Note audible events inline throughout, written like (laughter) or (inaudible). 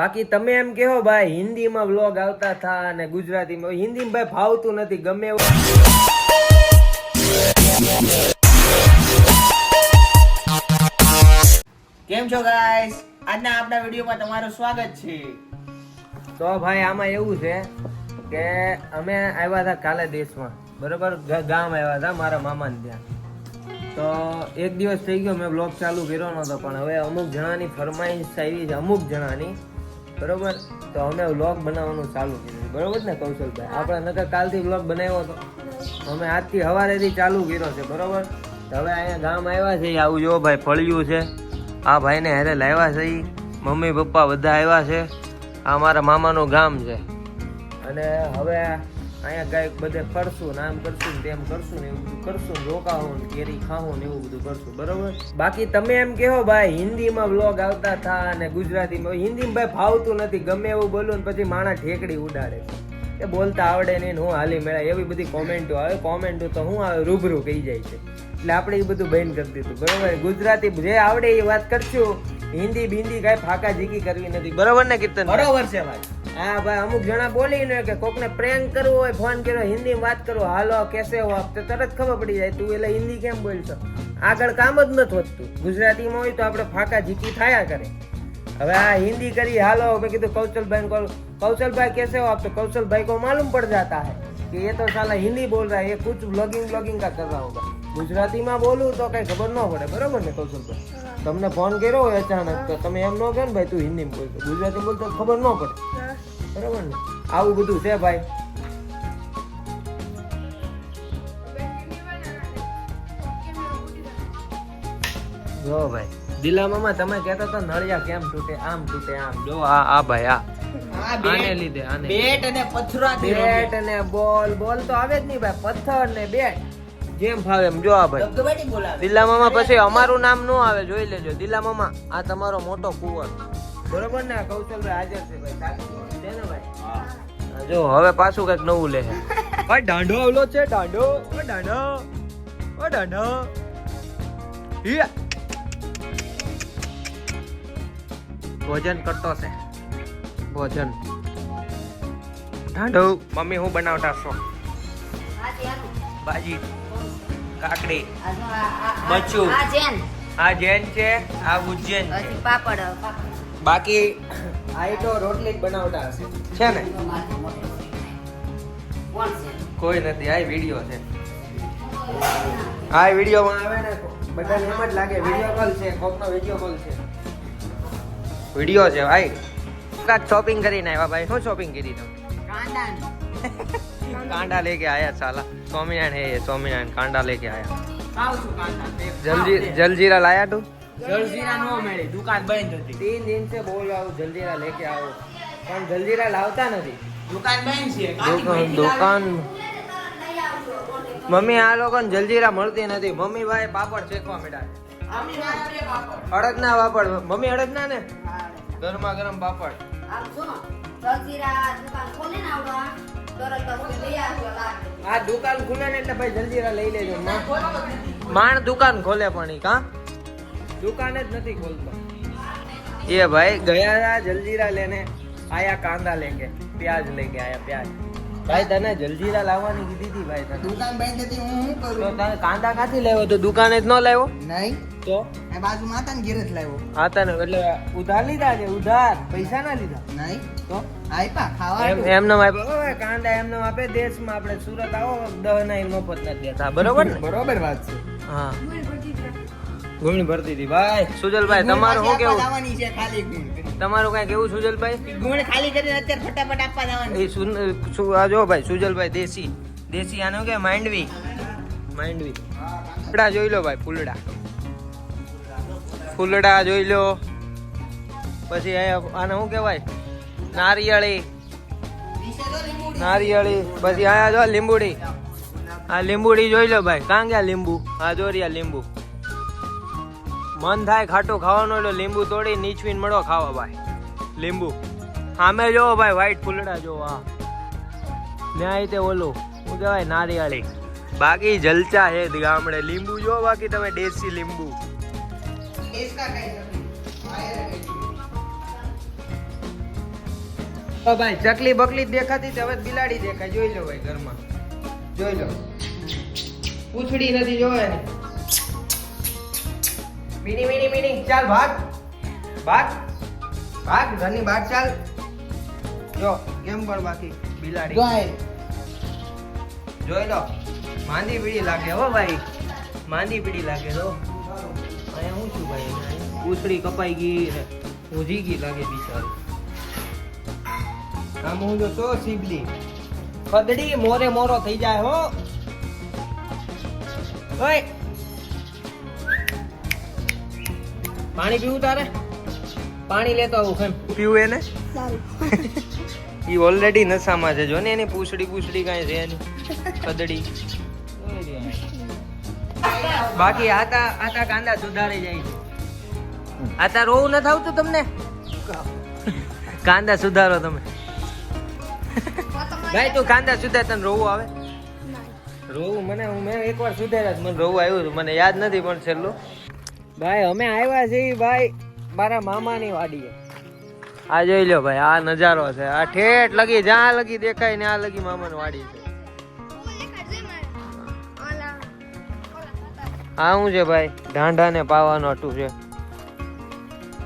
બાકી તમે એમ કહો ભાઈ હિન્દીમાં વ્લોગ આવતા હતા અને ગુજરાતીમાં હિન્દીમાં ભાઈ ફાવતું નથી ગમે એવું. કેમ છો ગાઈસ આજના આપણા વિડીયોમાં તમારું સ્વાગત છે. તો ભાઈ આમાં એવું છે કે અમે આવ્યા હતા કાલે દેશમાં. બરોબર? ગામ આવ્યા હતા મારા મામાને ત્યાં. તો એક દિવસ થઈ ગયો મેં બ્લોગ ચાલુ કર્યો નહોતો પણ હવે અમુક જણાની ફરમાઈશ આવી છે અમુક જણાની. બરોબર? તો અમે વ્લોગ બનાવવાનું ચાલુ કર્યું. બરોબર ને, કૌશલભાઈ? આપણે નકર કાલથી વ્લોગ બનાવ્યો હતો અમે આજથી સવારેથી ચાલુ કર્યો છે, બરોબર? હવે અહીંયા ગામ આવ્યા છે, આવું જો ભાઈ, ફળિયું છે. આ ભાઈને હેરે લાવ્યા છે. મમ્મી પપ્પા બધા આવ્યા છે. આ મારા મામાનું ગામ છે. અને હવે અહીંયા કાંઈક બધે ફરશું ને આમ કરશું ને તેમ કરશું ને એવું બધું કરશું ને ને કેરી ખાવું ને એવું બધું કરશું, બરોબર? બાકી તમે એમ કહો ભાઈ, હિન્દીમાં બ્લોગ આવતા હતા અને ગુજરાતીમાં હિન્દીમાં ભાઈ ફાવતું નથી, ગમે એવું બોલું ને પછી માણા ઠેકડી ઉડાડે છે. એ બોલતા આવડે નહીં હું હાલી મેળા, એવી બધી કોમેન્ટો આવે, કોમેન્ટો તો હું આવે, રૂબરૂ કહી જાય છે. એટલે આપણે એ બધું બેન કરી દીધું, બરોબર? ગુજરાતી જે આવડે એ વાત કરશું, હિન્દી બિંદી કાંઈ ફાકા જીકી કરવી નથી, બરોબર ને કીર્તન બરોબર છે ભાઈ. હા ભાઈ અમુક જણા બોલીને કે કોકને પ્રેન્ક કરવું હોય ફોન કર્યો હિન્દીમાં વાત કરો હાલો કેસે હો આપ તો તરત ખબર પડી જાય તું એટલે હિન્દી કેમ બોલશો આગળ કામ જ નથી વધતું ગુજરાતીમાં હોય તો આપણે ફાકા ઝીકી થાયા કરે હવે આ હિન્દી કરી હાલો મેં કીધું कौशल को कौशल भाई कैसे हो आप तो कौशल भाई को मालूम पड़ जाता है कि ये तो साला हिंदी बोल रहा है ये कुछ ब्लॉगिंग ब्लॉगिंग का कर रहा होगा ગુજરાતીમાં બોલું તો કઈ ખબર ન પડે બરોબર ને કૌશલભાઈ તમને ફોન કર્યો હોય અચાનક તો તમે એમ ન કહો ને ભાઈ તું હિન્દીમાં બોલતો ગુજરાતી બોલતો ખબર ન પડે બરોબર ને? આવું બધું છે ભાઈ? જો ભાઈ દિલામામાં તમે કહેતા હતા નળિયા કેમ તૂટે આમ તૂટે આમ. જો આ આ ભાઈ આ. આને લીધે આને બેટ અને પથરાથી બેટ અને બોલ બોલ તો આવે જ નહીં ભાઈ પથ્થર ને બેટ. જેમ ફાવે એમ. જો આ ભાઈ દિલામામાં પછી અમારું નામ ન આવે જોઈ લેજો. દિલામામાં આ તમારો મોટો કુંવર. બરોબર ને? કૌશલભાઈ હાજર છે ભાઈ જો હવે પાછું કંઈક નવું લે (laughs) ભાઈ દાંડો આવલો છે દાંડો. ઓ દાંડો. ઓ દાંડો. ભોજન કરતો છે. ભોજન. દાંડો. મમ્મી હું બનાવતા છો? ભાજી. કાકડી. મચ્છું આ જેન. આ જૈન છે આ ઉજ્જૈન છે. હજી પાપડ. બાકી આઈ તો રોટલી જ બનાવતા હશે. છે ને? કોઈ નથી આ વીડિયો છે. આ વિડીયોમાં આવે ને બધાને એમ જ લાગે વીડિયો કોલ છે કોકનો વીડિયો કોલ છે. વીડિયો છે ભાઈ. કાંઈક શોપિંગ કરીને આવ્યા ભાઈ. શું શોપિંગ કરી તમે? કાંડા કાંડા લેકે આયા સાલા. સ્વામિનારાયણ હે સ્વામિનારાયણ કાંડા લેકે આયા. જલજીરા લાયા તું? જલજીરા નો મળે દુકાન બંધ હતી. તીન દિનથી બોલ આવું જલજીરા લેકે આવો. પણ જલ્દીરા લાવતા નથી. દુકાન બંધ છે દુકાન મમ્મી આ લોકો ને જલજીરા મળતી નથી. મમ્મી ભાઈ પાપડ શેકવા માંડ્યા અડદના પાપડ. મમ્મી અડદના ને? ગરમા ગરમ પાપડ. આ દુકાન ખુલે ને એટલે ભાઈ જલજીરા લઈ લેજો. માણ દુકાન ખોલે પણ કા? દુકાન જ નથી ખોલતો. એ ભાઈ ગયા હતા જલજીરા લેને આયા કાંદા લેકે પ્યાજ લેકે આયા પ્યાજ. ભાઈ તને જલજીરા લાવવાની કીધી હતી ભાઈ તને? દુકાન બંધ હતી હું શું તો તને કાંદા કાથી લેવો? તો દુકાને જ ન લેવો નહીં. તો? એ બાજુ માતાને ઘેર જ લાવ્યો. હા તને એટલે ઉધાર લીધા છે ઉધાર. પૈસા ના લીધા. નહીં. તો? આપ્યા ખાવા એમ એમને આપ્યા કાંદા એમને આપે દેશમાં આપણે સુરત આવો દહ ના મફત નથી દેતા. બરોબર ને? બરોબર વાત છે. હા. ગુણ ભરતી હતી. ભાઈ સુજલભાઈ તમારું શું કેવું? આવવાની છે ખાલી. ગુણ તમારું કઈ કેવું સુજલભાઈ? ગુણ ખાલી કરીને અત્યારે ફટાફટ આપવા જવાનું. એ સુન આ જો ભાઈ સુજલભાઈ દેશી. દેશી આનું કે માંડવી? માંડવી. ફૂલડા જોઈ લો ભાઈ ફૂલડા. ફૂલડા જોઈ લો. પછી આને શું કહેવાય? નારિયેળી. નારિયેળી. પછી અહીંયા જો લીંબુડી. આ લીંબુડી જોઈ લો ભાઈ. કાં ગયા લીંબુ? આ જો રહ્યા લીંબુ. મન થાય ખાટું ખાવાનું એટલે લીંબુ તોડી નીચવીને મળો ખાવા ભાઈ. લીંબુ? સામે જોવો ભાઈ વ્હાઈટ ફૂલડા જોવો આ ન્યાય તે ઓલું શું કહેવાય નારિયાળી. બાકી જલચા હે ગામડે. લીંબુ જો બાકી તમે દેશી લીંબુ. ભાઈ ચકલી બકલી દેખાતી હવે બિલાડી દેખાય. જોઈ લો ભાઈ ઘરમાં. જોઈ લો. પૂછડી નથી જોવે મીની મીની મીની ચાલ ભાગ. ભાગ. ભાગ ઘરની બહાર ચાલ. જો કેમ પણ બાકી બિલાડી. ગાય જોઈ લો માંદી પીડી લાગે હો ભાઈ. માંદી પીડી લાગે તો અહીંયા હું છું ભાઈ? અહીંયા કપાઈ ગઈ ઊંધી ગઈ લાગે બિચારી. આમ હું જો તો સીબલી ખદડી મોરે મોરો થઈ જાય હો. ઓય. પાણી પીવું તારે? પાણી લેતો આવું કેમ પીવું એને? એ ઓલરેડી નશામાં છે જો ને એની પૂછડી પૂછડી કાંઈ છે એની? કદડી. બાકી આતા આતા કાંદા સુધારી જાય છે. આતા રોવું નથી આવતું તમને? કાંદા સુધારો તમે. ભાઈ તું કાંદા સુધાર તને રોવું આવે? રોવું મને હું મેં એકવાર સુધાર્યા મને રોવું આવ્યું હતું મને યાદ નથી પણ છેલ્લું. ભાઈ, અમે આવ્યા છીએ ભાઈ મારા મામાની વાડીએ. આ જોઈ લો ભાઈ, આ નજારો છે. આ ઠેઠ લગી, જ્યાં લગી દેખાય ને આ લગી મામાની વાડી છે. આ શું છે ભાઈ? ઢાંઢા ને પાવાનું અટું છે.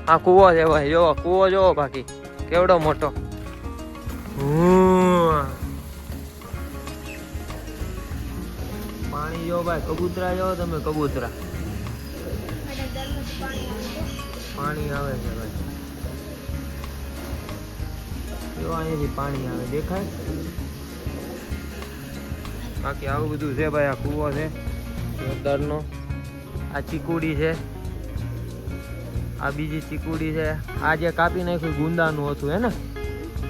આ કૂવો છે ભાઈ જો કૂવો જોવો બાકી. કેવડો મોટો. પાણી જો ભાઈ, કબૂતરા જો તમે કબૂતરા. પાણી આવે છે ભાઈ. જો પાણી આવે, દેખાય? બાકી આવું બધું છે ભાઈ, આ કૂવો છે જોરદારનો આ ચીકુડી છે. આ બીજી ચીકુડી છે. આ જે કાપી નાખ્યું ગુંદાનું હતું, હે ને?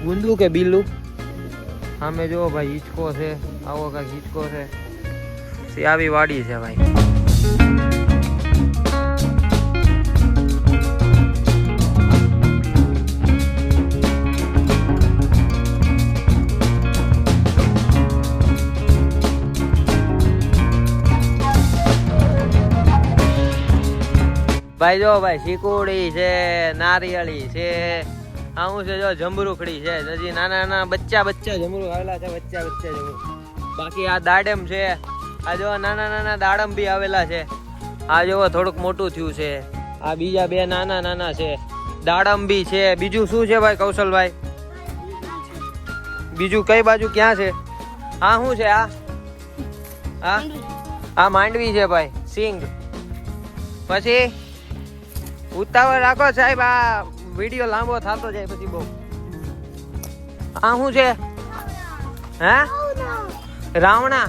ગુંદુ કે બીલું સામે જુઓ ભાઈ, હિંચકો છે. આવો કાંઈક હિંચકો છે. આવી વાડી છે ભાઈ. ભાઈ જો ભાઈ શીકુડી છે નારિયેળી છે આવું છે જો જમરૂખડી છે. હજી નાના નાના બચ્ચા બચ્ચા જમરૂખ આવેલા છે બચ્ચા બચ્ચા જમરૂખ બાકી આ દાડમ છે. આ જો નાના નાના દાડમ બી આવેલા છે. આ જો થોડુંક મોટું થયું છે. આ બીજા બે નાના નાના છે. દાડમ બી છે. બીજું શું છે ભાઈ કૌશલભાઈ? બીજું કઈ બાજુ ક્યાં છે? આ શું છે આ? આ આ માંડવી છે ભાઈ સિંગ. પછી? ઉતાવળ રાખો સાહેબ આ વિડીયો લાંબો થતો જાય પછી બહુ આ શું છે હે રાવણા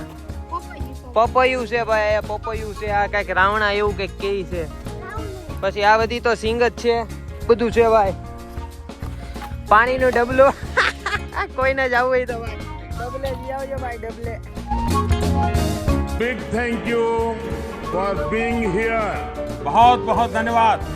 પપૈયું છે ભાઈ આ પપૈયું છે આ કઈક રાવણા એવું કઈક કે છે પછી આ બધી તો સિંગ જ છે બધું છે ભાઈ પાણીનું ડબલું (laughs) કોઈને જવું હોય તો ભાઈ ડબલે જી આવજો ભાઈ ડબલે big thank you for being here. बहुत बहुत धन्यवाद